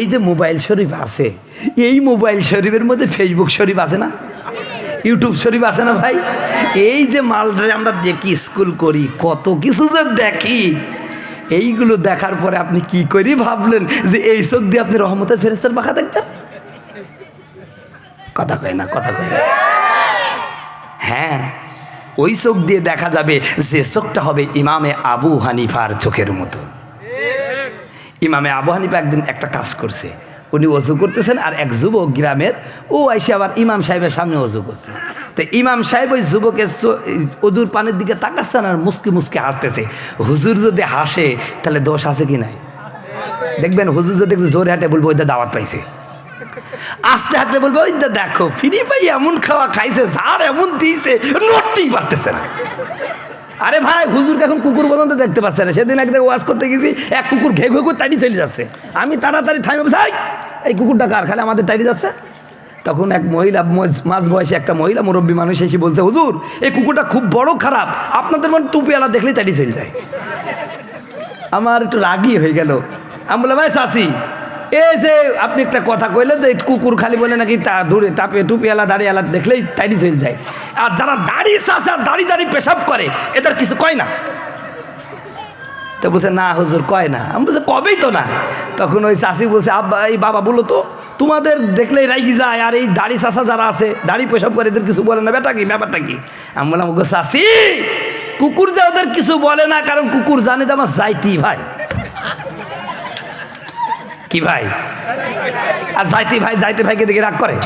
এই যে মোবাইল শরীফ আছে, এই মোবাইল শরীফের মধ্যে ফেসবুক শরীফ আছে না? ইউটিউব শরীফ আছে না ভাই? এই যে মালটা আমরা দেখি স্কুল করি, কত কিছু যে দেখি, এইগুলো দেখার পরে আপনি কি করি ভাবলেন যে এই চোখ দিয়ে আপনি রহমতের ফেরেস্তার পাখা দেখতেন কথা কয় না, কথা কয় না। হ্যাঁ ওই চোখ দিয়ে দেখা যাবে যে চোখটা হবে ইমামে আবু হানিফার চোখের মতো। ইমামে আবু হানিফা একদিন একটা কাজ করছে। উনি অজু করতেছেন আর এক যুবক গ্রামের, ও আইসে আবার ইমাম সাহেবের সামনে অজু করছে। তো ইমাম সাহেব ওই যুবকের অজুর পানির দিকে তাকাচ্ছেন আর মুসকি মুসকি হাসতেছে। হুজুর যদি হাসে, তাহলে দোষ আছে কি নাই? দেখবেন হুজুর যদি একটু জোরে হাঁটে বলব ওইটা দাওয়াত পাইছে। আস্তে হাঁটলে বলব, ওই দেখো, ফিরি পাই এমন খাওয়া খাইছে, ঝাড় এমন দিয়েছে নড়তেই পারতেছে না। আরে ভাই, হুজুরকে এখন কুকুর পর্যন্ত দেখতে পাচ্ছে না। সেদিন একদিন ওয়াজ করতে গেছি, এক কুকুর ঘে ঘে করে তাড়ি চলে যাচ্ছে। আমি তাড়াতাড়ি থামে ভাই এই কুকুরটা কার? খালে আমাদের তাড়ি যাচ্ছে? তখন এক মহিলা মাঝ বয়সে একটা মহিলা, মুরব্বী মানুষ এসে বলছে, হুজুর, এই কুকুরটা খুব বড় খারাপ। আপনাদের মনে টুপিওয়ালা দেখলেই তাড়ি চলে যায়? আমার একটু রাগই হয়ে গেল। আমি বললাম ভাই চাষি এই যে আপনি একটা কথা কইলেন যে কুকুর খালি বলে নাকি তা দূরে তাপে টুপিওয়ালা দাড়িওয়ালা দেখলেই তাড়ি চলে যায়। আর যারা দাড়ি চাষা দাড়ি দাড়ি পেশাব করে, এদের কিছু কয় না? তো বলছে, না হুজুর, কয় না? আমি বলছি, কবেই তো না। তখন ওই চাষি বলছে, আব্বা, এই বাবা বলো তো, তোমাদের দেখলেই রাইগি যায়, আর এই দাড়ি চাষা যারা আছে, দাড়ি পেশাব করে, এদের কিছু বলে না। বেটা কি? ব্যাপারটা কি? আমি বললাম, ওগো চাষি, কুকুর যে ওদের কিছু বলে না, কারণ কুকুর জানে যে আমার যাইতি ভাই। কি ভাই। আর যাইতে ভাই যাইতে ভাইকে দেখে রাগ করে।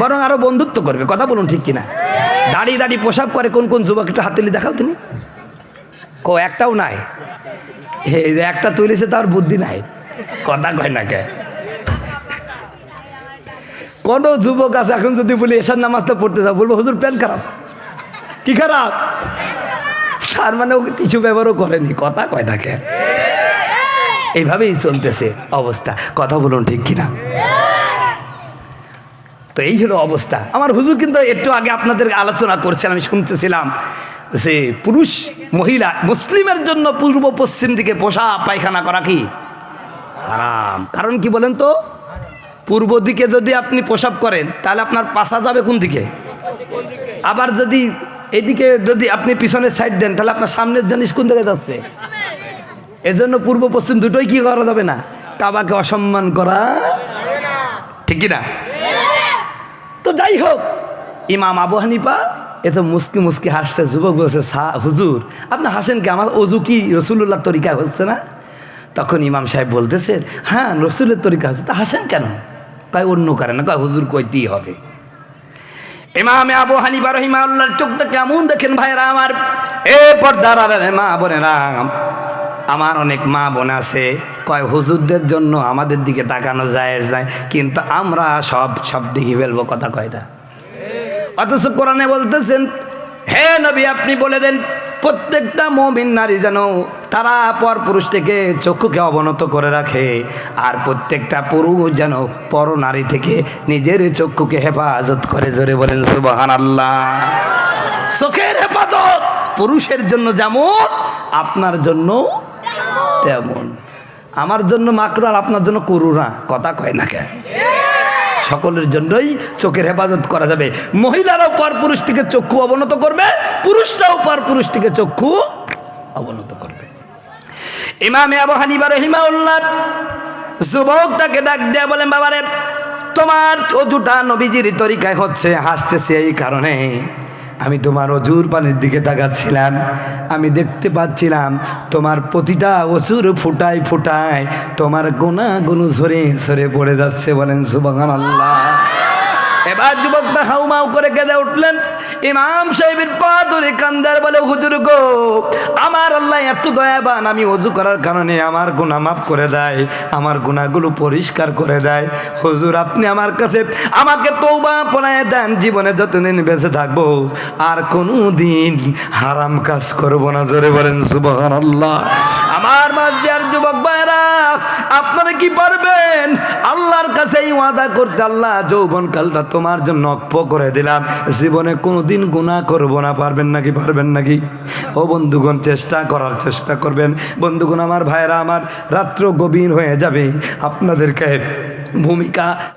বরং আরও বন্ধুত্ব করবে, কথা বলুন ঠিক কিনা। দাড়ি দাড়ি পোশাক করে কোন কোন যুবক একটু হাতেলি দেখাও তুমি কো, একটাও নাই। একটা তুলেছে তার বুদ্ধি নাই। কথা কয় না কে। কোন যুবক আছে, এখন যদি বলি এসার নামাজটা পড়তে যাও, বলব, হুজুর, প্যান খারাপ। কি খারাপ? তার মানে কিছু ব্যবহারও করেনি, কথা কয় না কে। এইভাবেই চলতেছে অবস্থা। কথা বলুন ঠিক কিনা? তো এই হলো অবস্থা। আমার হুজুর কিন্তু একটু আগে আপনাদের আলোচনা করছেন আমি শুনতেছিলাম যে পুরুষ, মহিলা, মুসলিমের জন্য পূর্ব পশ্চিম দিকে পোষা পায়খানা করা কি? হারাম। কারণ কি বলেন তো? পূর্ব দিকে যদি আপনি প্রসাব করেন, তাহলে আপনার পাশা যাবে কোন দিকে? আবার যদি এদিকে যদি আপনি পিছনের সাইড দেন, তাহলে আপনার সামনের জিনিস কোন দিকে যাচ্ছে? এজন্য পূর্ব পশ্চিম দুটোই কি করা যাবে না? কাবাকে অসম্মান করা ঠিক না তো যাই হোক, ইমাম আবু হানিপা এ তো মুসকি মুসকি হাসছে, যুবক বলছে হুজুর, আপনি হাসেন কি? আমার অজু কি রসুল্লাহ তরিকা হচ্ছে না? তখন ইমাম সাহেব বলতেছেন হ্যাঁ রসুলের তরিকা হচ্ছে, তা হাসেন কেন? কয়, অন্য কারণে। না কয়, হুজুর কইতেই হবে। ইমামে আবু হানিফা রহিমা আল্লাহর চোখটা কেমন দেখেন ভাইরা আমার? এ পর্দার মা বোনেরা আমার অনেক মা বোন আছে, কয় হুজুরদের জন্য আমাদের দিকে তাকানো যায় যায় কিন্তু আমরা সব সব দিকে ফেলব কথা কয়টা। অথচ কোরআনে বলতেছেন, হে নবী আপনি বলে দেন, প্রত্যেকটা মমিন নারী যেন তারা পর পুরুষটিকে চক্ষুকে অবনত করে রাখে, আর প্রত্যেকটা পুরুষ যেন পর নারী থেকে নিজের চক্ষুকে হেফাজত করে, জোরে বলেন সুবাহান আল্লাহ চোখের হেফাজত পুরুষের জন্য যেমন, আপনার জন্য তেমন। আমার জন্য মাকড় আর আপনার জন্য করুণা কথা কয় না কে? সকলের জন্যই চোখের হেফাজত করা যাবে। মহিলারাও পর পুরুষটিকে চক্ষু অবনত করবে, পুরুষরাও পর পুরুষটিকে চক্ষু অবনত করবে। ইমামে আবু হানিফা রহিমাউল্লাহ যুবকটাকে ডাক দেয়া বলেন, বাবারে, তোমার অজুটা নবীজির তরিকায় হচ্ছে, হাসতেছে এই কারণে। আমি তোমার অজুর পানির দিকে তাকাচ্ছিলাম। আমি দেখতে পাচ্ছিলাম তোমার প্রতিটা অসুর ফুটায় ফুটায় তোমার গোনা গুনু সরে সরে পড়ে যাচ্ছে বলেন সুবাহ আল্লাহ এবার যুবকটা হাউমাউ করে কেঁদে উঠলেন। ইমাম সাহেবের পা ধরে কান্দার বলে, হুজুর গো, আমার আল্লাহ এত দয়াবান, আমি অজু করার কারণে আমার গুণা মাফ করে দেয়, আমার গুণাগুলো পরিষ্কার করে দেয়। হুজুর, আপনি আমার কাছে আমাকে তৌবা পড়ায় দেন, জীবনে যতদিন বেঁচে থাকব, আর কোনো দিন হারাম কাজ করব না। জোরে বলেন সুবহান আল্লাহ আমার মাঝে আর যুবক ভাইরা আপনারা কি পারবেন? আল্লাহর কাছে ওয়াদা করতে, আল্লাহ যৌবন কালটা তোমার জন্য অক্ষ করে দিলাম। জীবনে কোনোদিন গুণা করব না, পারবেন নাকি পারবেন নাকি? ও বন্ধুগণ, চেষ্টা করার চেষ্টা করবেন। বন্ধুগণ, আমার ভাইরা আমার রাত্র গভীর হয়ে যাবে। আপনাদেরকে ভূমিকা